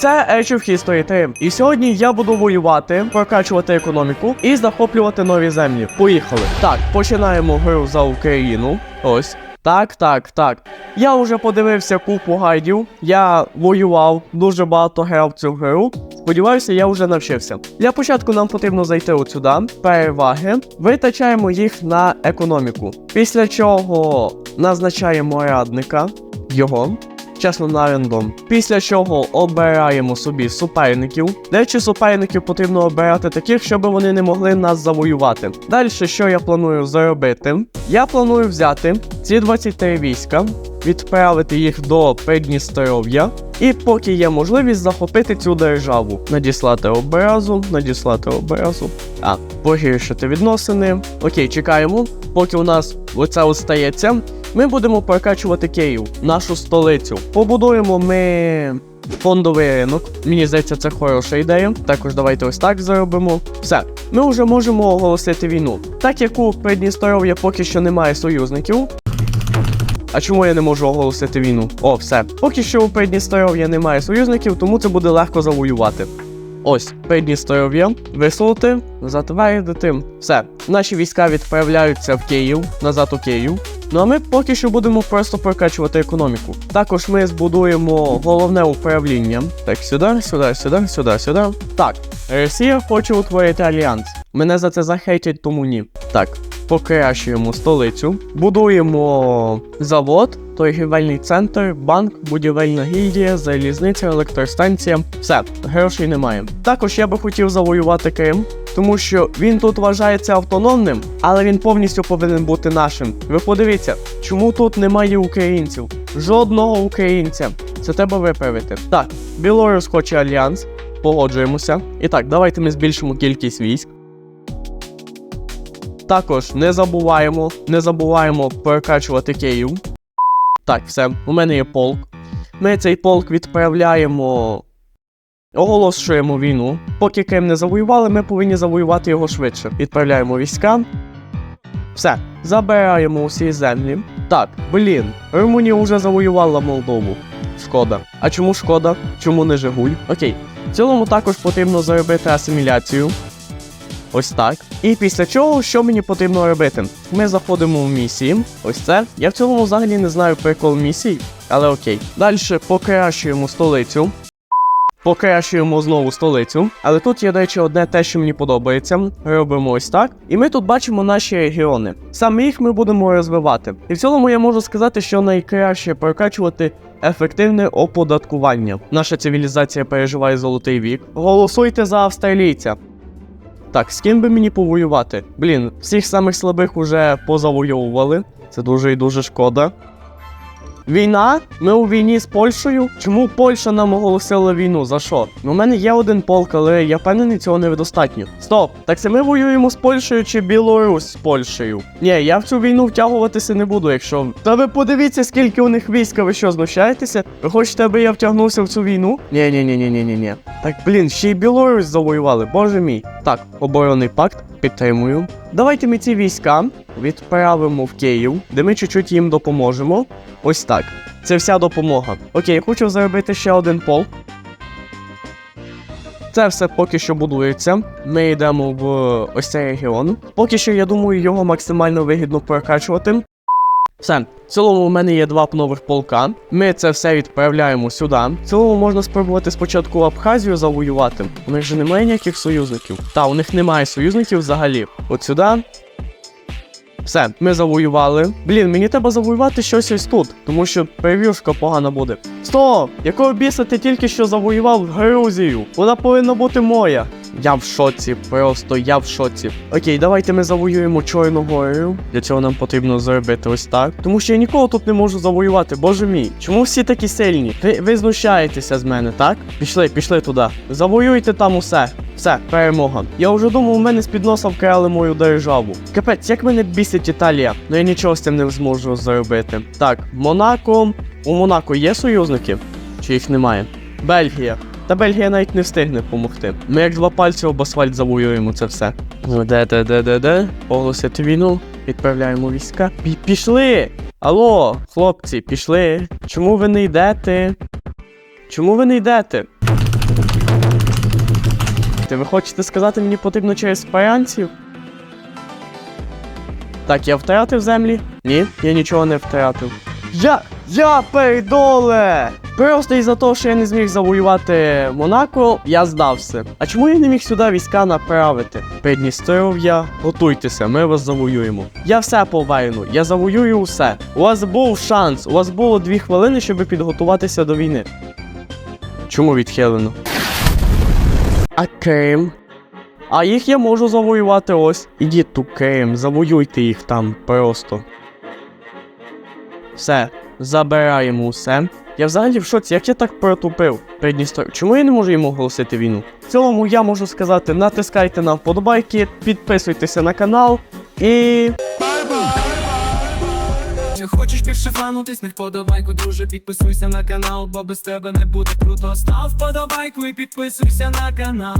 Це Age of History 3. І сьогодні я буду воювати, прокачувати економіку і захоплювати нові землі. Поїхали. Так, починаємо гру за Україну. Ось. Так, так, так. Я вже подивився купу гайдів. Я воював, дуже багато грав цю гру. Сподіваюся, я вже навчився. Для початку нам потрібно зайти от сюди, переваги, витачаємо їх на економіку. Після чого назначаємо радника його. Чесно на рандом. Після чого обираємо собі суперників. Речі, суперників потрібно обирати таких, щоб вони не могли нас завоювати. Далі, що я планую зробити? Я планую взяти ці 23 війська, відправити їх до Придністров'я, і поки є можливість захопити цю державу, надіслати образу, надіслати образу. А, погіршити відносини. Окей, чекаємо. Поки у нас оце от стається, ми будемо прокачувати Київ, нашу столицю. Побудуємо ми фондовий ринок. Мені здається, це хороша ідея. Також давайте ось так зробимо. Все, ми вже можемо оголосити війну. Так як у Придністров'я поки що немає союзників. А чому я не можу оголосити війну? О, все. Поки що у Придністров'я немає союзників, тому це буде легко завоювати. Ось, Придністров'я, висунути, затвердити. Все, наші війська відправляються в Київ, назад у Київ. Ну а ми поки що будемо просто прокачувати економіку. Також ми збудуємо головне управління. Так, сюди, сюди, сюди, сюди, сюди. Так, Росія хоче утворити альянс. Мене за це захейтять, тому ні. Так, покращуємо столицю, будуємо завод, торгівельний центр, банк, будівельна гільдія, залізниця, електростанція. Все, грошей немає. Також я би хотів завоювати Крим, тому що він тут вважається автономним, але він повністю повинен бути нашим. Ви подивіться, чому тут немає українців? Жодного українця. Це треба виправити. Так, Білорус хоче альянс. Погоджуємося. І так, давайте ми збільшимо кількість військ. Також не забуваємо, не забуваємо прокачувати Київ. Так, все, у мене є полк. Ми цей полк відправляємо. Оголошуємо війну. Поки Крим не завоювали, ми повинні завоювати його швидше. Відправляємо війська. Все, забираємо усі землі. Так, блін, Румунія вже завоювала Молдову. Шкода. А чому шкода? Чому не Жигуль? Окей. В цілому також потрібно зробити асиміляцію. Ось так. І після чого, що мені потрібно робити? Ми заходимо в місії. Ось це. Я в цілому взагалі не знаю прикол місій, але окей. Далі покращуємо столицю. Покращуємо знову столицю. Але тут є, речі, одне те, що мені подобається. Робимо ось так. І ми тут бачимо наші регіони. Саме їх ми будемо розвивати. І в цілому я можу сказати, що найкраще прокачувати ефективне оподаткування. Наша цивілізація переживає золотий вік. Голосуйте за австралійця. Так, з ким би мені повоювати? Блін, всіх самих слабих уже позавойовували. Це дуже і дуже шкода. Війна? Ми у війні з Польщею? Чому Польща нам оголосила війну? За що? Ну, у мене є один полк, але я впевнений, цього недостатньо. Стоп! Так це ми воюємо з Польщею чи Білорусь з Польщею? Ні, я в цю війну втягуватися не буду, якщо. Та ви подивіться, скільки у них війська, ви що, знущаєтеся? Ви хочете, аби я втягнувся в цю війну? Ні, ні, ні, ні, ні, ні, ні. Так, блін, ще й Білорусь завоювали, боже мій. Так, оборонний пакт, підтримую. Давайте ми ці війська відправимо в Київ, де ми чуть-чуть їм допоможемо. Ось так. Це вся допомога. Окей, хочу заробити ще один полк. Це все поки що будується. Ми йдемо в ось цей регіон. Поки що, я думаю, його максимально вигідно прокачувати. Все, в цілому у мене є два нових полка. Ми це все відправляємо сюди. В цілому можна спробувати спочатку Абхазію завоювати. У них же немає ніяких союзників. Та, у них немає союзників взагалі. От сюди. Все, ми завоювали. Блін, мені треба завоювати щось ось тут, тому що перевірка погана буде. Стоп! Якого біса ти тільки що завоював Грузію? Вона повинна бути моя. Я в шоці, просто я в шоці. Окей, давайте ми завоюємо Чорну гору. Для цього нам потрібно зробити ось так. Тому що я нікого тут не можу завоювати, боже мій. Чому всі такі сильні? Ви, ви знущаєтеся з мене, так? Пішли, пішли туди. Завоюйте там усе. Все, перемога. Я вже думав, у мене з-під носа вкрали мою державу. Капець, як мене бісить Італія, ну я нічого з цим не зможу зробити. Так, Монако. У Монако є союзники? Чи їх немає? Бельгія. Та Бельгія навіть не встигне допомогти. Ми як два пальці об асфальт завоюємо це все. Де, де, де, де, де? Оголосити війну. Відправляємо війська. Пі- пішли! Алло, хлопці, пішли. Чому ви не йдете? Чому ви не йдете? Ви хочете сказати, мені потрібно через паянців? Так, я втратив землі? Ні, я нічого не втратив. Я. Я пердоле! Просто із-за того, що я не зміг завоювати Монако, я здався. А чому я не міг сюди війська направити? Придністров'я, готуйтеся, ми вас завоюємо. Я все поверну, я завоюю усе. У вас був шанс, у вас було дві хвилини, щоб підготуватися до війни. Чому відхилено? А Крим? А їх я можу завоювати ось. Ідіть ту Крим, завоюйте їх там просто. Все, забираємо усе. Я взагалі в шоці, як я так протупив Придністров'я. Чому я не можу йому оголосити війну? В цілому я можу сказати, натискайте на вподобайки, підписуйтеся на канал і. Чи хочеш більше фанутись, не вподобайку, друже, підписуйся на канал, бо без тебе не буде круто. Став вподобайку і підписуйся на канал.